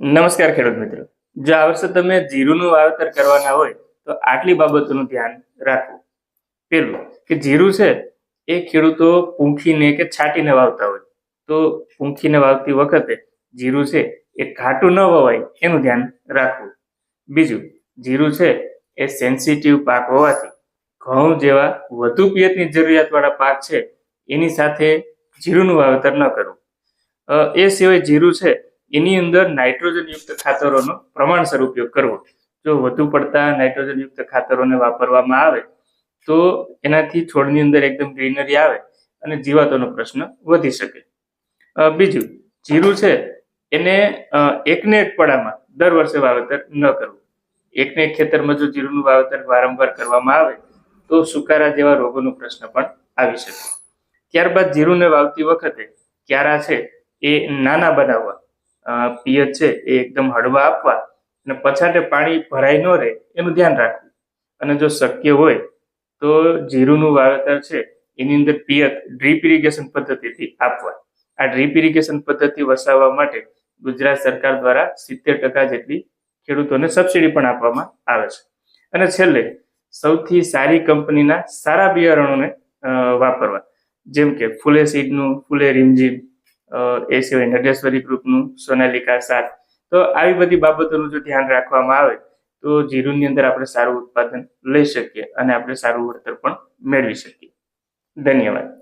નમસ્કાર ખેડૂત મિત્રો. જો આ વર્ષે તમે જીરુનું વાવેતર કરવાના હોય, તો આટલી બાબતોનું ધ્યાન રાખવું પેલું કે જીરું છે, એ ખેડૂતો પૂંખીને કે છાંટીને વાવતા હોય. તો પૂંખીને વાવતી વખતે જીરું છે, એ ઘાટું ન વવાય, એનું ધ્યાન રાખવું. બીજું, જીરું છે, એ સેન્સિટિવ પાક હોવાથી ઘઉં જેવા વધુ પિયતની જરૂરિયાતવાળા પાક છે, એની સાથે જીરુંનું વાવેતર ન કરવું એ સિવાય જીરું છે એની અંદર નાઇટ્રોજન યુક્ત ખાતરોનો પ્રમાણસર ઉપયોગ કરવો. જો વધુ પડતા નાઇટ્રોજન યુક્ત ખાતરોને વાપરવામાં આવે, તો એનાથી છોડની અંદર એકદમ ગ્રીનરી આવે અને જીવાતોનો પ્રશ્ન વધી શકે. બીજું, જીરું છે, એને એકને એક પડામાં દર વર્ષે વાવેતર ન કરવું. એકને એક ખેતરમાં જો જીરુંનું વાવેતર વારંવાર કરવામાં આવે, તો સુકારા જેવા રોગોનો પ્રશ્ન પણ આવી શકે. ત્યારબાદ જીરુંને વાવતી વખતે ક્યારા છે એ નાના બનાવવા. પિયત છે એ એકદમ હળવા આપવા અને પછાટે પાણી ભરાઈ ન રહે એનું ધ્યાન રાખવું. અને જો શક્ય હોય તો જીરુનું વાવેતર છે એની અંદર પિયત ડ્રીપ ઇરિગેશન પદ્ધતિથી આપવા. આ ડ્રીપ ઇરિગેશન પદ્ધતિ વસાવવા માટે ગુજરાત સરકાર દ્વારા સિત્તેર ટકા જેટલી ખેડૂતોને સબસિડી પણ આપવામાં આવે છે. અને છેલ્લે, સૌથી સારી કંપનીના સારા બિયારણોને વાપરવા. જેમ કે ફૂલે સીડનું ફૂલે રીમઝીમ એ સિવાય નટેશ્વરી ગ્રુપનું, સોનાલિકા સાત. તો આવી બધી બાબતોનું જો ધ્યાન રાખવામાં આવે, તો જીરુની અંદર આપણે સારું ઉત્પાદન લઈ શકીએ અને આપણે સારું વળતર પણ મેળવી શકીએ. ધન્યવાદ.